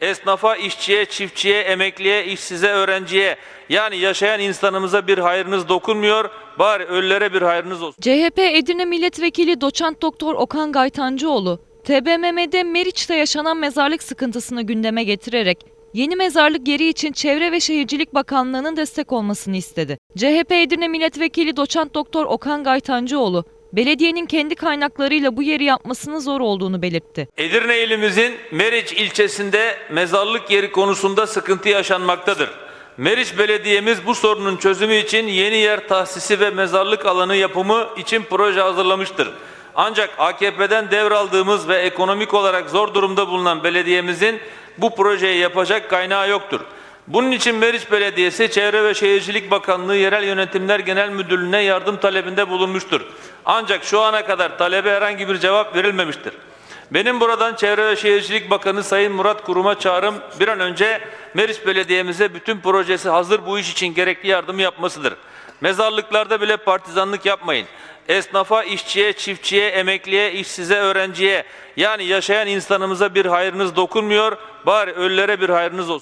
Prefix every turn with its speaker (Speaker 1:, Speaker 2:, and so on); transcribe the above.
Speaker 1: Esnafa, işçiye, çiftçiye, emekliye, işsize, öğrenciye yani yaşayan insanımıza bir hayrınız dokunmuyor. Bari ölülere bir hayrınız olsun.
Speaker 2: CHP Edirne Milletvekili Doçent Doktor Okan Gaytancıoğlu, TBMM'de Meriç'te yaşanan mezarlık sıkıntısını gündeme getirerek yeni mezarlık yeri için Çevre ve Şehircilik Bakanlığı'nın destek olmasını istedi. CHP Edirne Milletvekili Doçent Doktor Okan Gaytancıoğlu, belediyenin kendi kaynaklarıyla bu yeri yapmasının zor olduğunu belirtti.
Speaker 1: Edirne ilimizin Meriç ilçesinde mezarlık yeri konusunda sıkıntı yaşanmaktadır. Meriç Belediye'miz bu sorunun çözümü için yeni yer tahsisi ve mezarlık alanı yapımı için proje hazırlamıştır. Ancak AKP'den devraldığımız ve ekonomik olarak zor durumda bulunan belediyemizin bu projeyi yapacak kaynağı yoktur. Bunun için Meriç Belediyesi Çevre ve Şehircilik Bakanlığı Yerel Yönetimler Genel Müdürlüğü'ne yardım talebinde bulunmuştur. Ancak şu ana kadar talebe herhangi bir cevap verilmemiştir. Benim buradan Çevre ve Şehircilik Bakanı Sayın Murat Kurum'a çağrım bir an önce Meriç Belediye'mize bütün projesi hazır bu iş için gerekli yardımı yapmasıdır. Mezarlıklarda bile partizanlık yapmayın. Esnafa, işçiye, çiftçiye, emekliye, işsize, öğrenciye yani yaşayan insanımıza bir hayrınız dokunmuyor. Bari ölülere bir hayrınız olsun.